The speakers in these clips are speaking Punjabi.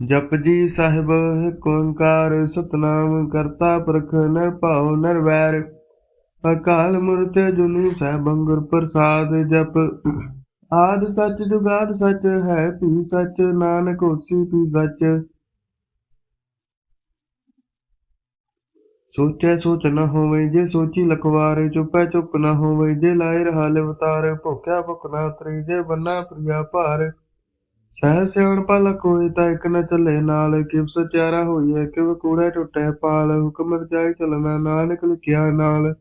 ਜਪ ਜੀ ਸਾਹਿਬ ਏਕ ਓੰਕਾਰ ਸਤਨਾਮ ਕਰਤਾ ਪੁਰਖ ਨਿਰਭਉ ਨਿਰਵੈਰ ਅਕਾਲ ਮੂਰਤ ਜੁਨੀ ਸਹਿਬੰ ਗੁਰ ਪ੍ਰਸਾਦ ਜਪ। ਆਦ ਸੱਚ ਜੁਗਾਦ ਸੱਚ ਹੈ ਭੀ ਸੱਚ, ਨਾਨਕ ਹੋਸੀ ਭੀ ਸੱਚ। ਸੋਚੈ ਸੋਚ ਨਾ ਹੋਵੇ ਜੇ ਸੋਚੀ ਲਖਵਾਰ, ਚੁਪੈ ਚੁੱਪ ਨਾ ਹੋਵੇ ਜੇ ਲਾਇ ਰਹਾ ਲਿਵਤਾਰ। ਭੁਖਿਆ ਭੁਖ ਨ ਉਤਰੀ ਜੇ ਬੰਨਾ ਪ੍ਰਿਆ ਭਾਰ। ਸਹਿ ਸਿਉਣ ਪਲ ਕੋਈ ਤਾਂ ਇਕ ਨ ਚੱਲੇ, ਨਾਲ ਕਿਵ ਸਚਿਆਰਾ ਹੋਈਐ, ਕਿਵ ਕੂੜੈ ਟੁੱਟੈ ਪਾਲ, ਹੁਕਮ ਰਜਾਈ ਚਲਣਾ ਨਾਨਕ ਲਿਖਿਆ ਨਾਲ।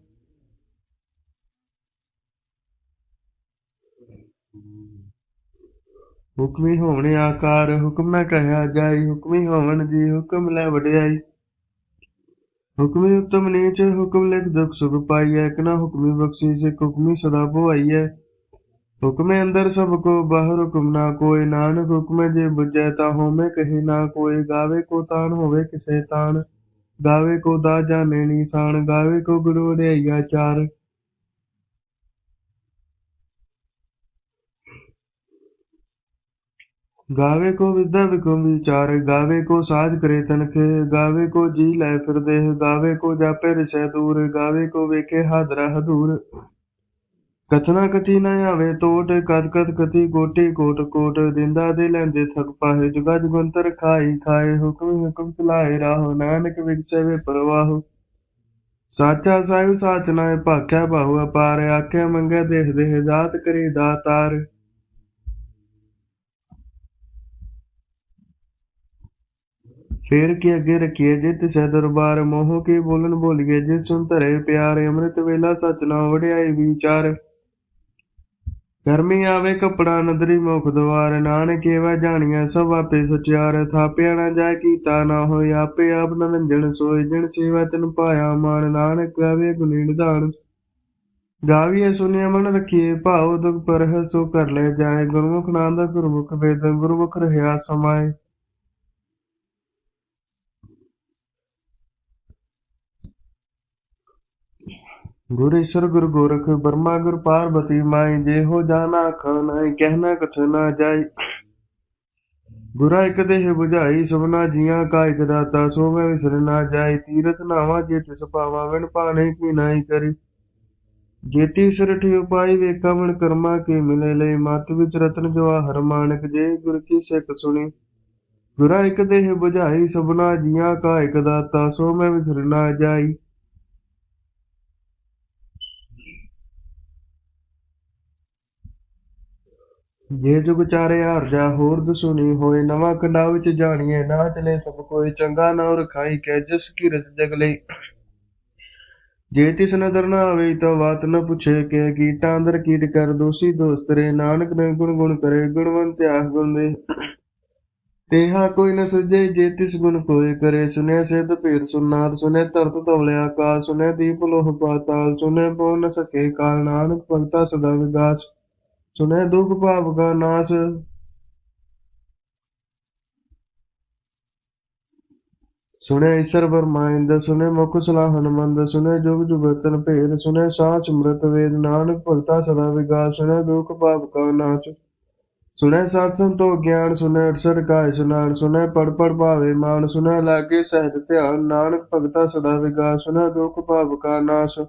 ਹੁਕਮੀ ਹੋਵਣ ਆਕਾਰ, ਹੁਕਮ ਨਾ ਕਹਿਆ ਜਾਈ, ਹੁਕਮੀ ਹੋਵਣ ਜੀ ਹੁਕਮ ਲੈ ਵਡਿਆਈ। ਹੁਕਮੀ ਉਤਮ ਨੀਚ, ਹੁਕਮ ਲਿਖ ਦੁਖ ਸੁਖ ਪਾਈਐ, ਇਕ ਨਾ ਹੁਕਮੀ ਬਖਸ਼ੀਸ਼, ਇਕ ਹੁਕਮੀ ਸਦਾ ਭੁਆਈਐ। ਹੁਕਮੇ ਅੰਦਰ ਸਭ ਕੋ ਬਾਹਰ ਹੁਕਮ ਨਾ ਕੋਈ, ਨਾਨਕ ਹੁਕਮੇ ਜੇ ਬੁਝੈ ਤਾ ਹੋਮੇ ਕਹੀ ਨਾ ਕੋਈ, ਗਾਵੇ ਕੋ ਤਾਨ ਹੋਵੇ ਕਿਸੇ ਤਾਨ, ਗਾਵੇ ਕੋ ਦਾ ਜਾਣੇ ਨੀਸਾਨ ਗਾਵੇ ਕੋ ਗੁਣ ਵਡਿਆਈਆ ਚਾਰ। ਗਾਵੇ ਕੋ ਵਿਦਿਆ ਵਿਕਮ ਵਿਚਾਰ, ਗਾਵੇ ਕੋ ਸਾਜ ਕਰੇ ਤਨਖੇ, ਗਾਵੇ ਕੋ ਜੀ ਲੈ ਫਿਰਦੇ, ਗਾਵੇ ਕੋ ਜਾਪੇ ਰਿਸ਼ੈ ਦੂਰ, ਗਾਵੇ ਕੋ ਵੇਖੇ ਹਾਦਰਾ ਹਦੂਰ। ਕਥਨਾ ਕਥੀ ਨ ਆਵੇ ਟੋਟ ਕਦ ਕਦ ਕਥੀ ਕੋਟੀ ਕੋਟ ਕੋਟ ਦਿੰਦਾ ਦੇ ਲੈਂਦੇ ਥਕ ਪਾਹੇ, ਜੁਗਾ ਜੁਗੰਤਰ ਖਾਈ ਖਾਏ, ਹੁਕਮ ਹੁਕਮ ਚਲਾਏ ਰਾਹੋ, ਨਾਨਕ ਵਿਗਸੈ ਵੇ ਸਾਚਾ ਸਾਹਿਬ ਸਾਚ ਨਾਏ, ਭਾਖਿਆ ਬਾਹੂ ਅਪਾਰ, ਆਖਿਆ ਮੰਗੈ ਦੇਹ ਦੇਹ, ਦਾਤ ਕਰੇ ਦਾਤਾਰ। ਫੇਰ ਕੀ ਅੱਗੇ ਰਖੀਏ ਜੇ ਤਿਸੈ ਦਰਬਾਰ, ਮੋਹ ਕੀ ਬੋਲਨ ਬੋਲੀਏ ਜਿਤ ਸੁਨ ਧਰੇ ਪਿਆਰੇ, ਅੰਮ੍ਰਿਤ ਵੇਲਾ ਸਚ ਨਾ ਵਡਿਆਈ ਵਿਚਾਰ। ਗਰਮੀ ਆਵੇ ਕੱਪੜਾ ਨਦਰੀ ਮੁਖ ਦਵਾਰ, ਨਾਨਕ ਏਵਾ ਜਾਣੀਆਂ ਸਭ ਆਪੇ ਸਚਿਆਰ ਥਾਪਿਆ ਨਾ ਜਾਏ ਕੀਤਾ ਨਾ ਹੋਏ, ਆਪੇ ਆਪ ਨਰੰਜਨ ਸੋਏ ਜਣ ਸੇਵਾ ਤਿਨ ਪਾਇਆ ਮਾਨ ਨਾਨਕ ਗਾਵੇ ਗੁਣੀ ਨਿਧਾਨ। ਗਾਵੀਏ ਸੁਨਿਆ ਮਨ ਰਖੀਏ ਭਾਉ ਦੁਖ ਪਰਹ ਸੋ ਕਰ ਲੈ ਜਾਏ, ਗੁਰਮੁਖ ਨਾਨਕ ਗੁਰਮੁਖ ਵੇਦ, ਗੁਰਮੁਖ ਰਹਾ ਸਮਾਏ। ਗੁਰ ਈਸ਼ਰ ਗੁਰ ਗੋਰਖ, ਬਰਮਾ ਗੁਰ ਪਾਰਬਤੀ ਮਾਈ ਜੇ ਹੋ ਜਾਣਾ ਖਾਨਾ ਕਹਿਣਾ ਕਥ ਨਾ ਜਾਈ। ਗੁਰਾ ਇਕ ਦੇਹ 부ਝਾਈ ਸਭਨਾ ਜੀਆਂ ਕਾ ਇਕ ਦਾਤਾ ਸੋ ਮੈਂ ਵਿਸਰ ਨਾ ਜਾਈ। ਤੀਰਥ ਨਾਵਾ ਜੇ ਤਿਸ ਪਾਵਾ ਵਿਣ ਪਾਣੇ ਕੀ ਨਾਹੀ ਕਰੀ। ਜੇਤੀ ਸਿਰਠਿ ਉਪਾਈ, ਵੇਖਾ ਕਰਮਾ ਕੇ ਮਿਲੇ ਲਈ। ਮਤ ਵਿੱਚ ਰਤਨ ਜਵਾਹਰ ਮਾਨਕ, ਜੇ ਗੁਰ ਕੀ ਸਿੱਖ ਸੁਣੀ। ਗੁਰਾ ਇਕ ਦੇਹ 부ਝਾਈ ਸਭਨਾ ਜੀਆਂ ਕਾ ਇਕ ਦਾਤਾ ਸੋ ਮੈਂ ਵਿਸਰ ਨਾ ਜਾਈ। ਜੇ ਜੁਗ ਚਾਰੇ ਹਰਜਾ ਹੋਰ ਦਸੁਨੀ ਹੋਏ। ਨਵਾਂ ਕੰਡਾ ਵਿੱਚ ਜਾਣੀਏ, ਨਾ ਚਲੇ ਸਭ ਕੋਈ ਚੰਗਾ ਨਾ ਰਖਾਈ ਕੈ, ਜਿਸ ਕੀ ਜਗ ਲਈ। ਜੇ ਤਿਸ ਨਦਰ ਨਾ ਆਵੇ, ਤਾਂ ਬਾਤ ਨ ਪੁੱਛੇ ਕਿ, ਕੀਟਾਂ ਅੰਦਰ ਕੀਟ ਕਰ, ਦੋਸੀ ਦੋਸਤ ਰੇ। ਨਾਨਕ ਨੇ ਗੁਣ ਗੁਣ ਕਰੇ, ਗੁਣਵੰਤ ਆਖ ਗੁਣ ਦੇ ਤੇਹਾ ਕੋਈ ਨ ਸੁਝੇ, ਜੇ ਤਿਸ ਗੁਣ ਕੋਏ ਕਰੇ। ਸੁਨੇ ਸਿਧ ਭੀਰ ਸੁਨਾਰ ਸੁਨੇ ਧਰਤ ਧਵਲੇ ਆਕਾਸ਼ ਸੁਨੇ ਦੀਪ ਲੋਹ ਪਾਤਾਲ ਸੁਨੇ ਪਉ ਨ ਸਕੇ ਕਾਲ। ਨਾਨਕ ਭਗਤਾ ਸਦਾ ਵਿਗਾਸ। ਸੁਨੇ ਦੁਖ ਭਾਵ ਕਾ ਨਾਸ। ਸੁਨੇ ਈਸ਼ਰ ਬਰਮਾਇੰਦ ਸੁਨੇ ਮੁਖ ਸਲਾਹਨ ਮੰਦ ਸੁਨੇ ਜੁਗ ਜੁਗਤਨ ਭੇਦ ਸੁਨੇ ਸਾਹ ਸਿਮਰਤ ਵੇਦ, ਨਾਨਕ ਭਗਤਾ ਸਦਾ ਵਿਗਾਸ ਸੁਨੇ ਦੁਖ ਭਾਵ ਕਾ ਨਾਸ। ਸੁਨੇ ਸਾਧ ਸੰਤੋ ਗਿਆਨ ਸੁਨੇ ਅਰਸਰ ਕਾਇ ਸੁਨਾਨ ਸੁਨੇ ਪੜ ਪੜ ਭਾਵੇ ਮਾਨ ਸੁਨੇ ਲਾਗੇ ਸਹਿਜ ਧਿਆਨ, ਨਾਨਕ ਭਗਤਾ ਸਦਾ ਵਿਗਾਸ ਸੁਨੇ ਦੁਖ ਭਾਵ ਕਾ ਨਾਸ।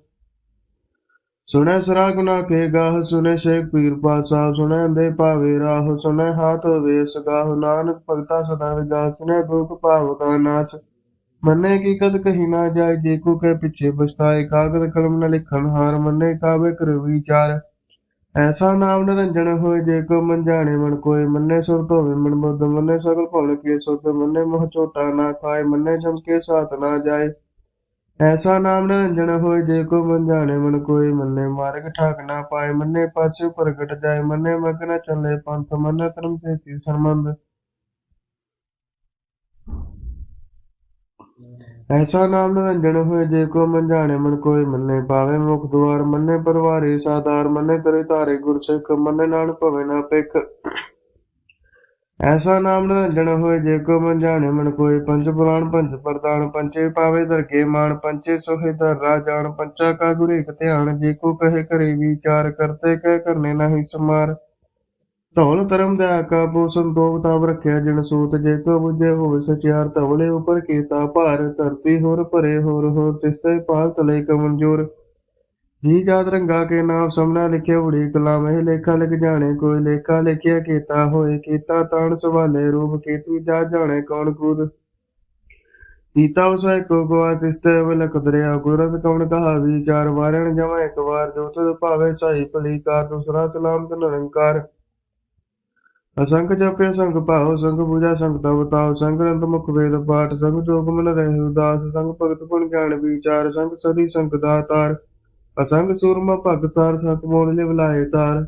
ਸੁਣੈ ਸਰਾ ਗੁਨਾ ਕੇ ਗਾਹ, ਸੁਣੈ ਸ਼ੇਖ ਪੀਰ ਪਾਸਾ ਸੁਣੈ ਅੰਦੇ ਭਾਵੇ ਰਾਹ, ਸੁਣੈ ਹਾਥ ਵੇਸ ਗਾਹ, ਨਾਨਕ ਭਗਤਾ ਸਦਾ ਵਿਗਾਸ, ਸੁਣੈ ਦੁਖ ਭਾਵ ਕਾ ਨਾਸ। ਮੰਨੇ ਕੀ ਕਦ ਕਹੀ ਨਾ ਜਾਏ, ਜੇ ਕੋ ਕਹਿ ਪਿੱਛੇ ਪਛਤਾਏ, ਕਾਗਦ ਕਲਮ ਨ ਲਿਖਣ ਹਾਰ, ਮੰਨੇ ਕਾਵੇ ਕਰ ਵਿਚਾਰ। ਐਸਾ ਨਾਮ ਨਿਰੰਜਨ ਹੋਏ, ਜੇ ਕੋ ਮਨ ਜਾਣੇ ਮਨ ਕੋਏ, ਮੰਨੇ ਸੁਰ ਧੋਵੇ ਮਨ ਬੁੱਧ, ਮੰਨੇ ਸਗਲ ਭਉਣ ਕੇ ਸੁਧ, ਮੰਨੇ ਮੋਹ ਝੋਟਾ ਨਾ ਖਾਏ, ਮੰਨੇ ਜਮ ਕੇ ਸਾਥ ਨਾ ਜਾਏ। ਐਸਾ ਨਾਮ ਨਿਰੰਜਨ ਹੋਏ ਜੇ ਕੋ ਮਨ ਜਾਣੇ, ਮਨ ਕੋਈ ਮੰਨੇ। ਮਾਰਗ ਠਾਕ ਨਾ ਪਾਏ, ਮੰਨੇ ਪਾਛੇ ਪ੍ਰਗਟ ਜਾਏ। ਮੰਨੇ ਮਗ ਨ ਚੱਲੇ ਪੰਥ, ਮੰਨੇ ਧਰਮ ਤੇ ਕੀ ਸੰਬੰਧ ਐਸਾ ਨਾਮ ਨਿਰੰਜਨ ਹੋਏ ਜੇ ਕੋ ਮਨ ਜਾਣੇ, ਮਨ ਕੋਈ ਮੰਨੇ। ਪਾਵੇ ਮੁਖ ਦੁਆਰ, ਮੰਨੇ ਪਰਵਾਰੇ ਸਾਦਾਰ ਮੰਨੇ ਤਰੇ ਧਾਰੇ ਗੁਰਸਿੱਖ, ਮੰਨੇ ਨਾਨਕ ਭਵੇ ਨਾ ਪਿਖ ਐਸਾ ਨਾਮ ਨਿਰੰਜਨ ਹੋਏ ਜੇ ਕੋ ਮਨ ਜਾਣੇ ਮਨ ਕੋਈ ਪੰਜ ਪੁਰਾਣ ਪੰਜ ਪ੍ਰਦਾਨ ਪੰਚੇ ਪਾਵੇ ਦਰਗੇ ਮਾਨ ਪੰਚੇ ਸੋਹਿ ਦਰ ਰਾਜਾਨ ਪੰਚਾ ਕਾ ਗੁਰ ਧਿਆਨ, ਜੇ ਕੋ ਕਹੇ ਕਰੇ ਵਿਚਾਰ ਕਰਤੇ ਕਹਿ ਕਰਨੇ ਨਹੀਂ ਸਮਾਰ। ਧੌਲ ਧਰਮ ਦਾ ਕਾਬੂ ਸੰਤੋਖ ਤਾਪ ਰੱਖਿਆ ਜਿਨ ਸੂਤ, ਜੇ ਕੋ ਬੁਝੇ ਹੋਵੇ ਸਚਿਆਰ ਤਵਲੇ ਉਪਰ ਕੀਤਾ ਭਾਰ, ਧਰਤੀ ਹੋਰ ਭਰੇ ਹੋਰ ਹੋਰ ਤਿਸਤੇ ਪਾਲ ਤਲੇ ਕਮਨਜੋਰ ਜੀ ਜਾਤ ਰੰਗਾ ਕੇ ਨਾਮ ਸਮਨਾ ਲਿਖਿਆ ਉੜੀ ਕਲਾਮ ਇਹ ਲੇਖਾ ਲਿਖ ਜਾਣੇ, ਕੋਈ ਲੇਖਾ ਲਿਖਿਆ ਕੀਤਾ ਹੋਏ, ਕੀਤਾ ਤਾਣ ਸਵਾਲੇ ਰੂਪ ਕੀਤੀ ਜਾ ਜਾਣੇ ਕੌਣ ਕੂਦ? ਕੀਤਾ ਉਸ ਕੋ ਗਵਾ ਤਿਸਤੇ ਅਵਲ ਕਦਰਿਆ ਗੁਰਤ ਕੌਣ ਕਹਾ ਵਿਚਾਰ ਵਾਰਣ ਜਮਾ ਇੱਕ ਵਾਰ ਜੋ ਤੁਧ ਭਾਵੇ ਸਾਈ ਭਲੀ ਕਾਰ ਦੂਸਰਾ ਸਲਾਮ ਤੇ ਨਿਰੰਕਾਰ। ਅਸੰਗ ਜਪੇ ਸੰਗ ਭਾਉ, ਸੰਗ ਪੂਜਾ, ਸੰਗ ਤਵ ਤਾਉ, ਸੰਗ ਅੰਤ ਮੁਖ ਵੇਦ ਪਾਠ, ਸੰਗ ਜੋਗ ਮਨ ਰਹਿ, ਉਦਾਸ, ਸੰਗ ਭਗਤ ਗੁਣ ਗਿਆਨ, ਵਿਚਾਰ, ਸੰਗ ਸਦੀ, ਸੰਗ ਦਾਤਾਰ। ਅਸੰਗ ਸੂਰਮਾ ਭਗ ਸਾਰ ਸਤ ਮੋਲ ਤਾਰ।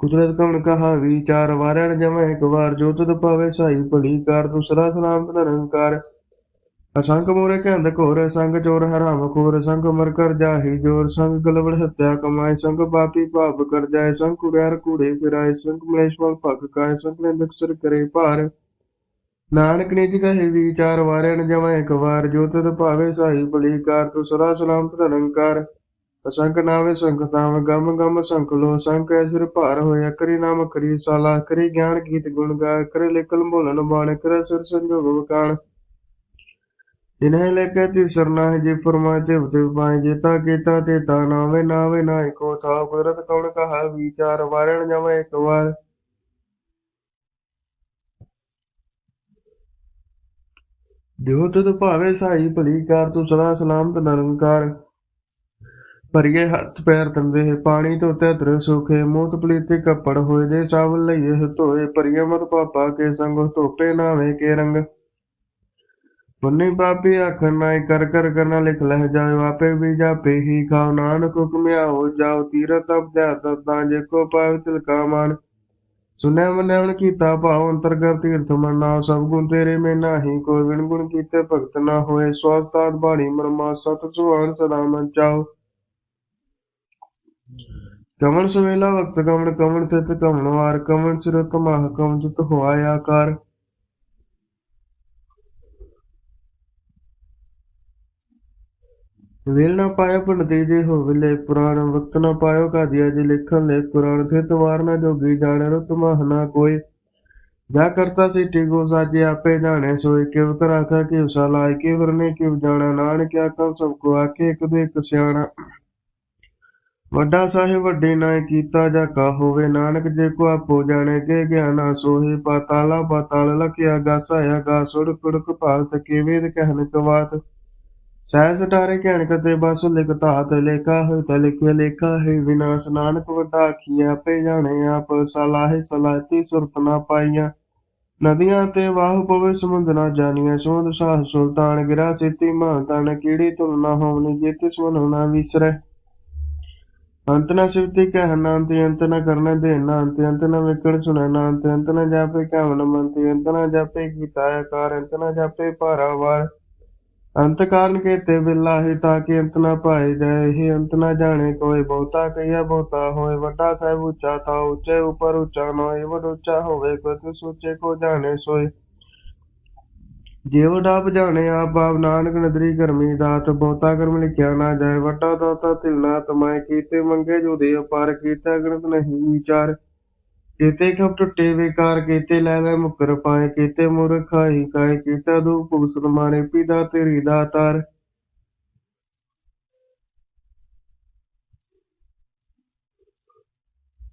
ਕੁਦਰਤ ਕਵਣ ਕਹਾ ਵਿਚਾਰ ਵਾਰਣ ਜਮੈ ਇੱਕ ਵਾਰ, ਜੋ ਤੁਧ ਪਾਵੇ ਸਾਈ ਭਲੀ ਕਾਰ, ਦੂਸਰਾ ਸਲਾਮ ਤੇ ਨਿਰੰਕਾਰ ਅਸੰਗ ਮੋਰੇ ਕਹਿੰਦ ਘੋਰ, ਸੰਗ ਚੋਰ ਹਰਾਮ ਖੋਰ, ਸੰਗ ਮਰ ਕਰ ਜਾਹੀ ਜੋਰ, ਸੰਗ ਗਲਵੜ ਹੱਤਿਆ ਕਮਾਏ, ਸੰਗ ਪਾਪੀ ਪਾਪ ਕਰ ਜਾਏ, ਸੰਗ ਕੁੜਿਆਰ ਕੂੜੇ ਫਿਰਾਏ ਸੰਗ ਮਲੇਸ਼ਵਲ ਭਗ ਕਾਏ ਸੰਗ ਨਿੰਦਕ ਸਿਰ ਕਰੇ ਭਾਰ। ਨਾਨਕ ਨਿਜ ਕਹੇ ਵਿਚਾਰ ਵਾਰਣ ਜਮੈ ਇਕ ਵਾਰ। ਜੋ ਤਦ ਭਾਵੇ ਸਾਈ ਭਲੀ ਕਾਰ ਤੁਸਰਾ ਸਲਾਮ ਨਿਰੰਕਾਰ ਅਸੰਖ ਨਾਵੇ ਸੰਖ ਤਾਮ ਗਮ ਗਮ ਸੰਖ ਲੋ। ਸੰਖ ਸਿਰ ਭਾਰ ਹੋਇਆ, ਕਰੀ ਨਾਮ, ਕਰੀ ਸਾਲਾ। ਕਰੀ ਗਿਆਨ ਗੀਤ ਗੁਣ ਗਾ ਕਰੇ ਲਿਕਲ ਬੋਲਨ ਬਾਣ, ਕਰੇ ਸਿਰ ਸੰਜੋਗ ਵਕਾਣ। ਜਿਨਹਿ ਲੈਕੇ ਤਿਸਰ ਨਾਹਿ, ਜੇ ਫਰਮਾਏ ਤੇ ਤੇ ਪਾਏ ਜੇਤਾ ਕੀਤਾ ਤੇ ਤਾ ਨਾਵੇ ਨਾਵੇ ਨਾਇ ਕੋ ਥਾ ਕੁਦਰਤ ਕੌਣ ਕਹਾ ਵਿਚਾਰ ਵਾਰਣ ਜਮੈ ਇਕ ਵਾਰ। ਜੋ ਤੁਧ ਭਾਵੇ ਸਾਈ ਭਲੀ ਕਾਰ, ਤੂੰ ਸਦਾ ਸਲਾਮਤ ਨਿਰੰਕਾਰ ਭਰੀਏ ਹੱਥ ਪੈਰ ਤੰਦੇ ਪਾਣੀ ਧੋਤੇ ਧਰ ਸੁਖੇ, ਮੋਤ ਪਲੀਤੇ ਕੱਪੜ ਹੋਏ ਦੇ ਸਾਵਲ ਲਈਏ ਧੋਏ। ਭਰੀਏ ਮਤ ਪਾਪਾ ਕੇ ਸੰਗ ਧੋਪੇ ਨਾਵੇਂ ਕੇ ਰੰਗ। ਪੁੰਨੀ ਪਾਪੀ ਆਖਣ ਨਾਇ ਕਰ ਕਰ ਕਰਨਾ ਲਿਖ ਲਹਿ ਜਾਇ ਆਪੇ ਵੀ ਜਾਪੇ ਹੀ ਖਾਉ ਨਾਨਕ ਹੁਕਮਿਆ ਹੋ ਜਾਉ ਤੀਰਤ ਅਬਦਿਆ ਤਾਂ ਜੇ ਕੋ ਪਾਵ ਤਿਲਕਾ ਮਾਨ ਸੁਨੈ ਮਨੈਣ ਕੀਤਾ ਭਾਉ ਅੰਤਰਗਤ ਤੀਰਥ ਮਨਾ ਸਭ ਗੁਣ ਤੇਰੇ ਮੇ ਨਾਹੀ, ਕੋਈ ਵਿਣ ਗੁਣ ਕੀਤੇ ਭਗਤ ਨਾ ਹੋਏ ਸਵਸਤਾਤ ਬਾਣੀ ਮਰਮਾ ਸਤ ਸੁਹਾਨ ਸਦਾ ਮਨ ਚਾਉ ਕਮਨ ਸਵੇਲਾ ਵਕਤ ਕਮਨ ਕਮਨ ਤਿਤ ਕਮਣ ਵਾਰ ਕਮਨ ਸਿਰਤ ਮਹ ਕਮ ਜਿਤ ਹੋਆ ਆਕਾਰ। ਵੇਲ ਨਾ ਪਾਇਆ ਪੰਡਤੀ ਜੇ ਹੋਵਲੇ ਪੁਰਾਣ ਵਕਤ ਨਾ ਪਾਇਓ ਕਾਦੀਆ ਜੇ ਲਿਖਣ ਲੈ ਪੁਰਾਣ ਤੇ ਤਵਾਰ ਜਾ ਕਰਤਾ ਸਿੱਟੀ ਗੋ ਸਾਜੇ ਆਪੇ ਜਾਣੇ ਸੋਏ ਕਿਵ ਕਰਾਖਾ ਕਿ ਉਸਾ ਲਾਇ ਕਿ ਕਿਵ ਜਾਣਾ ਨਾਨਕ ਆਖਾਂ ਸਭ ਕੋ ਆਕੇ ਇੱਕ ਦੇ ਇੱਕ ਸਿਆਣਾ। ਵੱਡਾ ਸਾਹਿਬ ਵੱਡੇ ਨਾਇ ਕੀਤਾ ਜਾ ਕਾ ਹੋਵੇ, ਨਾਨਕ ਜੇ ਕੋ ਆਪੋ ਜਾਣੇ, ਕੇ ਗਿਆਨਾ ਸੋਹੇ, ਪਾਤਾਲਾ, ਪਾਤਾਲ ਲਖਿਆ ਗਾਸਾ ਗਾ ਸੁੜ ਕੁੜਕ ਭਾਲਤ, ਕੇ ਵੇਦ ਕਹਿਨ ਕਵਾਤ। ਸਹਿ ਸਟਾਰੇ ਕਹਿਣ ਕਤੇ ਬਸ ਲੇਖਾ ਹੈ ਤਾ ਲਿਖਿਆ ਲੇਖਾ ਹੈ। ਵਿਨਾਸ਼ ਨਾਨਕ ਵੱਡਾ ਆਖੀਆ ਆਪੇ ਜਾਣੇ ਆਪ, ਸਲਾਹੇ ਸਲਾਹਤੀ ਸੁਰਤ ਨਾ ਪਾਈਆਂ। ਨਦੀਆਂ ਤੇ ਵਾਹ ਪਵੇ, ਸਮੁੰਦ ਨਾ ਜਾਣੀਆਂ। ਸੋਧ ਸਾਹ ਸੁਲਤਾਨ ਗਿਰਾ ਸੇਤੀ ਮਹਾਂਤਨ ਕੀੜੀ ਤੁਲ ਹੋਵਨੀ ਜੇ ਤਿਸ ਨਾ ਵਿਸਰੈ। ਅੰਤ ਨਾ ਸਿਵਤੀ ਕਹਿ ਨਾ ਤੇ ਅੰਤ ਨਾ ਕਰਨਾ ਦੇ ਨਾ ਅੰਤ ਅੰਤ ਨਾ ਵਿਕੜ ਸੁਣੈ ਨਾ ਅੰਤ ਅੰਤ ਨਾ ਜਾਪੇ ਕਵਨ ਮੰਤ। ਅੰਤ ਨਾ ਜਾਪੇ ਕੀਤਾ ਆਕਾਰ, ਅੰਤ ਨਾ ਜਾਪੇ ਭਾਰਾਵਾਰ ਅੰਤ ਕਾਰਨ ਕੇਤੇ ਬਿਲਾਹੀ ਤਾਂ ਕਿ ਅੰਤ ਨਾ ਪਾਏ ਜਾਏ। ਇਹ ਅੰਤ ਨਾ ਜਾਣੇ ਕੋਈ ਬਹੁਤਾ, ਕਈਆ ਬਹੁਤਾ ਹੋਏ। ਵੱਡਾ ਸਾਹਿਬ ਉੱਚਾ ਤਾ ਉੱਚੇ, ਉਪਰ ਉੱਚਾ ਨੋਏ ਵੱਡ ਉੱਚਾ ਹੋਵੇ ਕੋਈ ਸੋਚੇ ਕੋ ਜਾਣੇ ਸੋਏ। ਜਿਵ ਡਾਪ ਜਾਣੇ ਆਪ ਆਪ ਨਾਨਕ ਨਦਰੀ ਕਰਮੀ ਦਾਤ। ਬਹੁਤਾ ਕਰਮ ਲਿਖਿਆ ਨਾ ਜਾਏ। ਵੱਡਾ ਦਾਤਾ ਤਿਲਨਾ ਤਮਾਏ ਕੀਤੇ, ਮੰਗੇ ਜੋ ਦੇ ਅਪਾਰ ਕੀਤਾ ਗਣਤ ਨਹੀਂ ਵਿਚਾਰ। ਕੀਤੇ ਖਪ ਟੁੱਟੇ ਵਿਕਾਰ ਕੀਤੇ, ਲੈ ਲੈ ਮੁਕਰ ਪਾਏ ਕੀਤੇ ਮੁਰ ਕਾਇ ਕੀਤਾ ਦੂ ਭੁਗਸਤ ਮਾਰੇ ਪਿਤਾ ਤੇਰੀ ਦਾਤਾਰ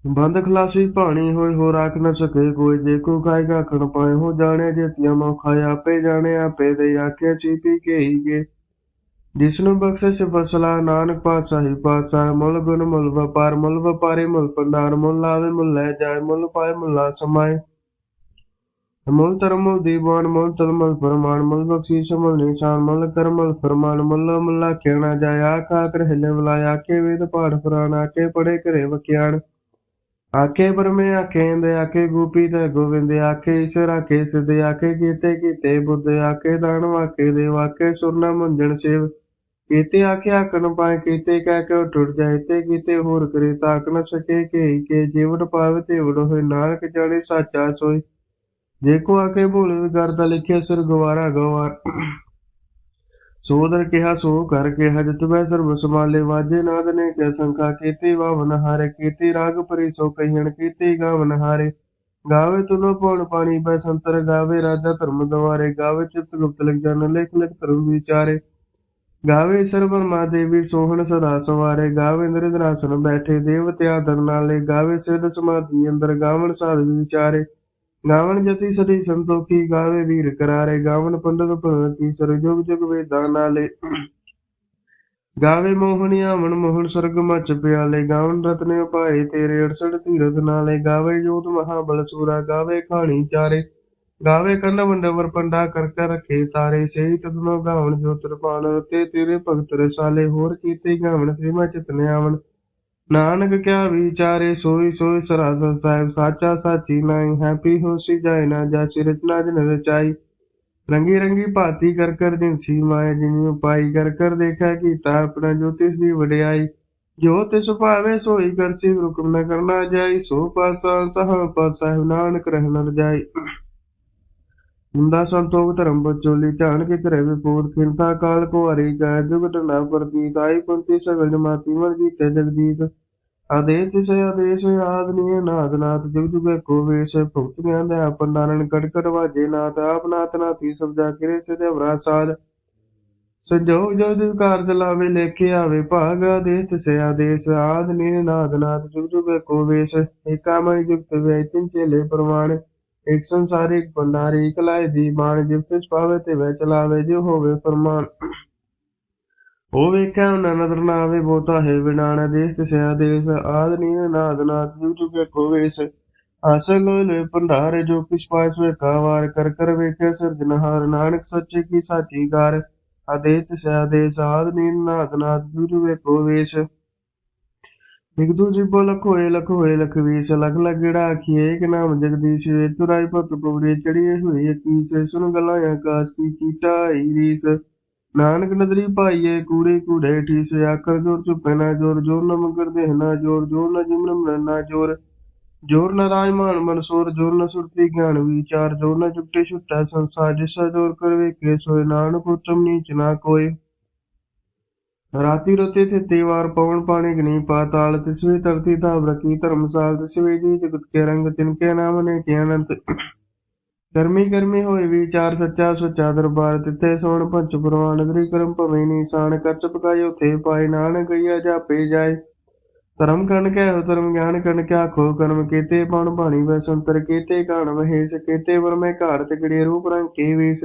ਬੰਦ ਖਲਾਸੀ ਭਾਣੀ ਹੋਏ ਹੋ ਰਾਖ ਨ ਸਕੇ ਕੋਈ, ਜੇ ਕੋ ਖਾਏਗਾ ਖਣ ਪਾਏ, ਹੋ ਜਾਣੇ ਜੇਤੀਆਂ ਮੋ ਖਾਏ, ਆਪੇ ਜਾਣੇ, ਆਪੇ ਦੇ ਆਖੇ ਚੀਪੀ ਕੇ ਹੀ ਕੇ ਜਿਸ ਨੂੰ ਬਖਸ਼ੇ ਸੇ ਫਸਲਾ ਨਾਨਕ ਪਾਤਸ਼ਾਹੀ ਪਾਤਸ਼ਾਹ ਮੁੱਲ ਗੁਣ ਮੁੱਲ ਵਪਾਰ ਮੁੱਲ ਵਪਾਰੇ ਮੁੱਲ ਭੰਡਾਰ ਮੁੱਲ ਲਾਵੇ ਮੁੱਲ ਲੈ ਜਾਏ ਮੁੱਲ ਪਾਏ ਮੁੱਲਾ ਸਮਾਏ ਮੁੱਲ ਧਰਮ ਮੁੱਲ ਦੀਵਾਨ ਮੁੱਲ ਤਲ ਮੁੱਲ ਫਰਮਾਨ ਮੁੱਲ ਬਖਸ਼ੀਸ਼ ਮੁੱਲ ਨਿਸ਼ਾਨ ਮੁੱਲ ਕਰ ਮੁੱਲ ਫਰਮਾਨ ਮੁੱਲ ਮੁੱਲਾ ਕਹਿਣਾ ਜਾਏ ਆਖਾ ਕਰ ਹਿਲੇ ਬੁਲਾਇਆ ਆਕੇ ਵੇਦ ਪਾਠ ਪੁਰਾਣ ਆਕੇ ਪੜੇ ਘਰੇ ਵਕਿਆਣ ਆਕੇ ਪਰਮੇ ਆਕੇ ਇੰਦੇ ਆਕੇ ਗੋਪੀ ਤੇ ਗੋਵਿੰਦ ਆਕੇ ਈਸ਼ਰ ਆਕੇ ਸਿਧ ਆਕੇ ਕੀਤੇ ਕੀਤੇ ਬੁੱਧ ਆਕੇ ਦਾਨ ਵਾਕੇ ਦੇ ਵਾਕੇ ਸੁਰਨਾ ਮੁੰਜਣ ਸੇਵ ਕੀਤੇ ਆਕੇ ਆਕਣ ਪਾਏ, ਕੀਤੇ ਕਹਿ ਕੇ ਟੁੱਟ ਜਾਏ, ਤੇ ਕੀਤੇ ਹੋਰ ਕਰੇ ਤਾਕ ਨ ਸਕੇ ਕੇ ਕੇ ਜੀਵਨ ਪਾਵੇ ਤੇ ਵੜ ਹੋਏ। ਨਾਨਕ ਜਾਣੇ ਸਾਚਾ ਸੋਈ। ਜੇ ਕੋ ਆਕੇ ਭੁੱਲ ਕਰਦਾ ਲਿਖਿਆ ਸਿਰ ਗਵਾਰਾ। ਗਵਾਰ ਸੋਦਰ ਕਿਹਾ, ਸੋ ਕਰ ਕਿਹਾ, ਜਤ ਬੈ ਸਰਬ ਸਮਾਲੇ ਵਾਜੇ ਨਾਦ ਨੇ ਕਿਆ ਸੰਖਾ, ਕੀਤੇ ਵਾਵਨ ਹਾਰੇ, ਕੀਤੇ ਰਾਗ ਪਰੀ ਸੋ ਕਹੀਣ ਕੀਤੇ ਗਾਵਨ ਹਾਰੇ। ਗਾਵੇ ਤੁਲੋ ਪੌਣ ਪਾਣੀ ਬੈ ਸੰਤਰ ਗਾਵੇ, ਰਾਜਾ ਧਰਮ ਦਵਾਰੇ। ਗਾਵੇ ਚਿਤ ਗੁਪਤ ਲਿਖ ਜਨ ਲੇਖ ਲਿਖ ਧਰਮ ਵਿਚਾਰੇ। ਗਾਵੇ ਸਰਬਨ ਸੋਹਣ ਸਦਾ ਸਵਾਰੇ, ਗਾਵੇ ਨਿਰਦਰਾਸਨ ਬੈਠੇ ਦੇਵਤੇ ਆਦਰ ਗਾਵੇ ਸਿਧ ਸਮਾਧੀ ਅੰਦਰ ਗਾਵਨ ਸਾਧ ਵਿਚਾਰੇ। ਗਾਵਨ ਜਤੀ ਸਦੀ ਸੰਤੋਖੀ, ਗਾਵੇ ਵੀਰ ਕਰਾਰੇ, ਗਾਵਣ ਪੰਡਤ ਭਗਤ ਕੀ ਸਰ ਵੇਦਾਂ ਨਾਲੇ। ਗਾਵੇ ਮੋਹਣੀ ਆਵਣ, ਮੋਹਨ ਸਰਗ ਮਚ ਪਿਆਲੇ ਗਾਵਨ ਰਤਨੇ ਉਪਾਏ ਤੇਰੇ 68 ਤੀਰਥ ਨਾਲੇ, ਗਾਵੇ ਜੋਤ ਮਹਾਬਲ ਸੂਰਾ, ਗਾਵੇ ਖਾਣੀ ਚਾਰੇ। ਗਾਵੇ ਕੰਨ ਮੰਡਵਰ ਪੰਡਾ ਕਰ ਕਰ ਰੱਖੇ ਤਾਰੇ ਸਹੀ ਤਦਨੋ ਗਾਵਣ ਜੋ ਤਰਪਾਲ ਰਤੇ ਤੇਰੇ ਭਗਤ ਰਸਾਲੇ ਹੋਰ ਕੀਤੇ ਗਾਵਣ ਸ੍ਰੀਮਾ ਚਿਤਨੇ ਆਵਣ। ਨਾਨਕ ਕਿਆ ਵਿਚਾਰੇ ਸੋਈ ਸੋਈ ਸਰਾਸਰ ਸਾਹਿਬ, ਸਾਚਾ ਸਾਚੀ ਨਾਈ, ਹੈਪੀ ਹੋਸੀ ਜਾਏ ਨਾ ਜਾਸੀ, ਰਚਨਾ ਜਨ ਰਚਾਈ ਰੰਗੀ ਰੰਗੀ ਭਾਤੀ ਕਰ ਕਰ ਜਿਨਸੀ ਮਾਇਆ ਜਿਨੀ ਉਪਾਈ ਕਰ ਕਰ ਦੇਖਿਆ ਕੀਤਾ ਆਪਣਾ ਜੋਤਿਸ਼ ਦੀ ਵਡਿਆਈ। ਜੋ ਤਿਸ ਭਾਵੇ ਸੋਈ ਕਰਸੀ ਹੁਕਮ ਨ ਕਰਨਾ ਜਾਈ, ਸੋ ਪਾਸਾ ਸਹ ਪਾਸਾ, ਨਾਨਕ ਰਹਿ ਨ ਜਾਈ। ਮੁੰਦਾ ਸੰਤੋਖ ਧਰਮ ਬਚੋਲੀ ਧਿਆਨ ਕੇ ਕਰੇ ਵਿਪੂਰ ਖਿੰਤਾ ਕਾਲ ਕੋ ਹਰੀ ਜੁਗਤ ਨਾ ਪ੍ਰਤੀਤ, ਆਈ ਕੁੰਤੀ ਸਗਲ ਜਮਾਤੀ ਮਰ ਜੀਤੇ ਜਗਦੀਤ ਆਦੇਸ਼ ਤਿਸ ਆਦੇਸ਼ ਆਦਨੀ ਨਾਦ ਨਾਥ ਜੁਗ ਜੁਗੇ ਕੋ ਵੇਸ਼ ਭੁਗਤ ਗਿਆਨ ਦਾ ਪੰਡਾਨਨ ਕਟਕਟ ਵਾਜੇ ਨਾਥ, ਆਪ ਨਾਥ ਨਾਥੀ ਸਭ ਜਾ ਕਿਰੇ ਸੇ ਦੇਵਰਾ ਸਾਧ। ਸੰਜੋਗ ਜੋ ਦਿਲ ਕਾਰਜ ਲਾਵੇ, ਲੇਖੇ ਆਵੇ ਭਾਗ, ਆਦੇਸ਼ ਤਿਸ ਆਦੇਸ਼ ਆਦਨੀ ਨਾਦ ਨਾਥ, ਜੁਗ ਜੁਗੇ ਕੋ ਵੇਸ਼ ਏਕਾਮਈ ਜੁਗਤ ਵੇ ਤਿਨ ਚੇਲੇ ਪ੍ਰਮਾਣ ਇੱਕ ਸੰਸਾਰੀ ਭੰਡਾਰੀ ਇੱਕ ਲਾਇ ਦੀ ਬਾਣ ਜਿਵ ਤਿਸ ਪਾਵੇ ਤੇ ਵੈ ਚਲਾਵੇ ਜੋ ਹੋਵੇ ਫਰਮਾਨ ਉਹ ਵੇਖਿਆ ਉਹਨਾਂ ਨਦਰ ਨਾ ਆਵੇ ਬੋਤਾ ਹੈ ਵਿਣਾਣਾ ਦੇਸ ਤੇ ਸਿਆ ਦੇਸ ਆਦ ਨੀਨ ਨਾਦ ਨਾਦ ਜੁਗ ਜੁਗੇ ਕੋ ਵੇਸ ਆਸੇ ਲੈ ਭੰਡਾਰੇ ਜੋ ਕਿਛ ਪਾਇਸ ਵੇ ਕਾਵਾਰ ਕਰ ਕਰ ਵੇਖਿਆ ਸਿਰਜਨਹਾਰ ਨਾਨਕ ਸੱਚੇ ਕੀ ਸਾਚੀ ਗਾਰ ਆਦੇਸ ਤੇ ਸਿਆ ਦੇਸ ਆਦ ਨੀਨ ਨਾਦ ਨਾਦ ਜੁਗ ਜੁਗੇ ਕੋ ਵੇਸ ਇਕ ਦੂਜੀ ਬੋ ਲਖ ਹੋਏ ਲਖ ਹੋਏ ਲਖ ਵੀਸ ਲਖ ਲਗੜਾ ਆਖੀਏ ਇਕ ਨਾਮ ਜਗਦੀਸ਼ ਵੇ ਤੁਰਾਈ ਭਗਤ ਪਵੜੇ ਚੜੀਏ ਹੋਏ, ਅਕੀਸ ਸੁਨ ਗਲਾਂ ਆਕਾਸ਼ ਕੀ ਕੀਟਾ ਰੀਸ। ਨਾਨਕ ਨਦਰੀ ਭਾਈਏ, ਕੂੜੇ ਕੂੜੇ ਠੀਸ, ਆਖਰ ਜੋਰ ਚੁਪੇ ਨਾ ਜੋਰ ਜੋਰ ਨਾ ਮਗਰ ਦੇਹ ਨਾ ਜੋਰ ਜੋਰ ਨ ਜਿਮਨ ਨਾ ਜੋਰ। ਜੋਰ ਨ ਰਾਜਮਾਨ ਮਨਸੂਰ ਜੋਰ ਨਾ ਸੁਰਤੀ ਗਿਆਨ ਵਿਚਾਰ, ਜੋਰ ਨਾ ਚੁਪਟੇ ਛੁੱਟਾ ਸੰਸਾਰ, ਜਿਸਾ ਜੋਰ ਕਰ ਵੇਖੇ ਸੋਏ, ਨਾਨਕ ਉਤਮ ਨੀਚ ਨਾ ਕੋਏ। ਰਾਤੀ ਰਤੇ ਥਿੱਤੇ ਵਾਰ ਪਵਨ ਪਾਣੀ ਗਨੀ ਪਾਤਾਲ ਤਿਸਵੇ ਧਰਤੀ ਧਾਵ ਰਕੀ ਧਰਮਸਾਲ ਤਿਸਵੇ ਜੀ, ਜਗਤ ਕੇ ਰੰਗ ਤਿਨਕੇ ਨਾਮ ਨੇ ਕੇ ਅਨੰਤ। ਕਰਮੀ ਕਰਮੀ ਹੋਏ ਵਿਚਾਰ ਸੱਚਾ ਸੁੱਚਾ ਦਰਬਾਰ, ਤਿੱਥੇ ਸੋਣ ਪੰਚ ਪ੍ਰਵਾਨ ਦਰੀ ਕਰਮ ਭਵੇਂ ਨੀਸਾਨ ਕਰਚ ਪਕਾਇ ਉਥੇ ਪਾਏ, ਨਾਨਕ ਗਈਆ ਜਾਪੇ ਜਾਏ। ਧਰਮ ਕਣ ਕੈ ਹੋ ਧਰਮ ਗਿਆਨ ਕਣ ਕਿਆ ਖੋ ਕਰਮ ਕੀਤੇ ਪਉਣ ਬਾਣੀ ਵੈ ਸੰਤਰ, ਕੀਤੇ ਕਾਣ ਮਹੇਸ਼, ਕੀਤੇ ਵਰਮੇ ਘਾੜ ਤਿਕੜੇ ਰੂਪ ਰੰਗ ਕੇ ਵੇਸ।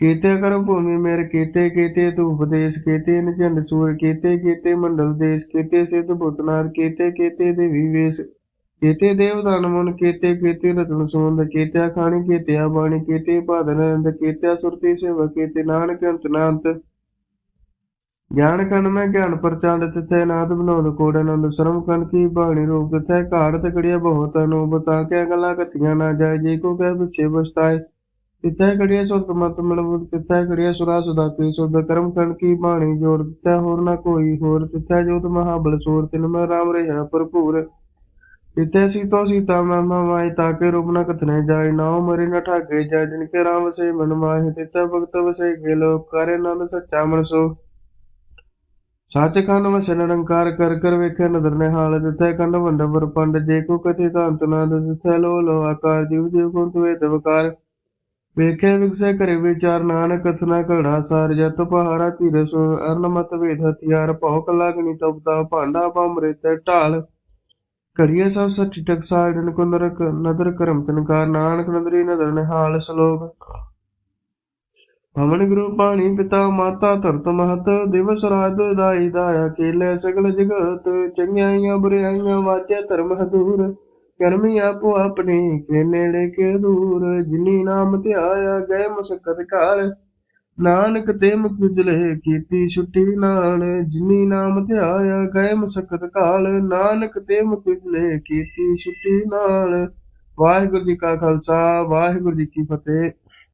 ਕੀਤੇ ਕਰਮ ਭੂਮੀ ਮੇਰ, ਕੀਤੇ ਕੀਤੇ ਤੂ ਉਪਦੇਸ਼, ਕੀਤੇ ਨਿਜੰਦ ਸੂਰ, ਕੀਤੇ ਕੀਤੇ ਮੰਡਲ ਦੇਸ਼, ਕੀਤੇ ਸਿੱਧ ਭੂਤਨਾਥ ਕੀਤੇ ਕੀਤੇ ਦੇਵੀ ਵੇਸ, ਕੀਤੇ ਦੇਵਦਾਨ ਮਨ, ਕੀਤੇ ਕੀਤੇ ਰਤਨ ਸੋੰਦ, ਕੀਤੇ ਖਾਣੀ ਕੀਤੇ ਬਾਣੀ ਕੀਤੇ ਬਾਦਨ ਅੰਦ ਕੀਤੇ ਸੁਰਤੀ ਸੇਵਾ, ਕੀਤੇ ਨਾਨਕ ਅੰਤ ਨਾੰਤ। ਗਿਆਨ ਕਨ ਮੈਂ ਗਿਆਨ ਪ੍ਰਚੰਡ, ਤਿਥੈ ਨਾਦ ਬਨੋਦ ਕੋੜ ਆਨੰਦ ਸਰਮ ਕਨ ਕੀ ਬਾਣੀ ਰੂਪ, ਤਿਥੈ ਘਾੜ ਤਕੜੀਆ ਬਹੁਤ ਅਨੂ ਤਾਂ ਕਿਆ ਗੱਲਾਂ ਕਥੀਆਂ ਨਾ ਜਾਏ, ਜੇ ਕੋ ਕਹਿ ਪਿਛੇ ਬਸਤਾਏ ਤਿਥੈ ਕੜੀਆ ਸੁਰਤ ਮਤ ਮਿਲਵ ਤਿਥੈ ਕੜੀਆ ਸੁਰਾ ਸੁਦਾ ਕੀ ਸੁਧ ਕਰਮ ਕਨ ਕੀ ਬਾਣੀ ਜੋੜ ਤਿਥੈ ਹੋਰ ਨਾ ਕੋਈ ਹੋਰ ਤਿਥੈ ਜੋਤ ਮਹਾਬਲ ਸੂਰ ਤਿਨ ਮੈਂ ਰਾਮ ਰਿਹਾ ਭਰਪੂਰ। ਤਿਤੈ ਸੀਤੋ ਸੀਤਾ ਮਮਾ ਮਾਇ ਤਾਕੇ ਰੂਪ ਨ ਕਥਨੇ ਜਾਏ ਨਾਉ ਮਰੇ, ਨ ਠਾਗੇ ਜਾ ਜਿਨ ਕੇ ਰਾਮ ਸੇ ਮਨ ਮਾਹਿ ਤਿਤੈ ਭਗਤ ਵਸੇ ਗੇ ਲੋਕ, ਕਰੇ ਨੰਦ ਸੱਚਾ ਮਨ ਸੋ। ਸੱਚ ਖੰਡ ਵਸੇ ਨਿਰੰਕਾਰ, ਕਰ ਕਰ ਵੇਖੇ ਨਦਰ ਨੇ ਹਾਲ ਤਿਤੈ ਕੰਡ ਵੰਡਵਰ ਪੰਡ, ਜੇ ਕੋ ਕਥਿ ਤਾਂਤ ਨਾਦ ਤਿਤੈ ਲੋ ਲੋ ਆਕਾਰ ਜੀਵ ਜੀਵ ਕੁੰਤ ਵੇਦ ਵਕਾਰ। ਵੇਖੇ ਵਿਗਸੇ ਕਰੇ ਵਿਚਾਰ, ਨਾਨਕ ਕਥਨਾ ਘੜਾ ਸਾਰ, ਜਤ ਪਹਾਰਾ ਧੀਰ ਸੋ ਅਰਨ ਮਤ ਵੇਦ ਹਥਿਆਰ, ਭਉ ਕਲਾ ਗਣੀ ਭਾਂਡਾ ਭਮਰੇ ਢਾਲ। ਘੜੀਏ ਸਭ ਸੱਚੀ ਟਕਸਾਲ ਜਨ ਕੋ ਨਰਕ ਨਦਰ ਕਰਮ ਤਨਕਾਰ ਨਾਨਕ ਨਦਰੀ ਨਦਰ ਨਿਹਾਲ ਸ਼ਲੋਕ। ਭਵਨ ਗੁਰੂ ਪਾਣੀ ਪਿਤਾ ਮਾਤਾ ਧਰਤ ਮਹਤ, ਦਿਵਸ ਰਾਤ ਦਾਈ ਦਾਇਆ ਕੇਲੇ ਸਗਲ ਜਗਤ, ਚੰਗਿਆਈਆਂ ਬੁਰਾਈਆਂ ਵਾਚੇ ਧਰਮ ਹਦੂਰ। ਕਰਮੀ ਆਪੋ ਆਪਣੇ ਕੇ ਨੇੜੇ ਕੇ ਦੂਰ, ਜਿਨੀ ਨਾਮ ਧਿਆਇਆ ਗਏ ਮੁਸਕਤ ਕਾਲ ਨਾਨਕ ਤੇ ਮੁਖ ਉਜਲੇ ਕੀਤੀ ਛੁੱਟੀ ਨਾਲ, ਜਿਨੀ ਨਾਮ ਧਿਆਇਆ ਗਏ ਮੁਸਕਤ ਕਾਲ ਨਾਨਕ ਤੇ ਮੁਖ ਕੀਤੀ ਛੁੱਟੀ ਨਾਲ। ਵਾਹਿਗੁਰੂ ਜੀ ਕਾ ਖਾਲਸਾ, ਵਾਹਿਗੁਰੂ ਜੀ ਕੀ ਫਤਿਹ।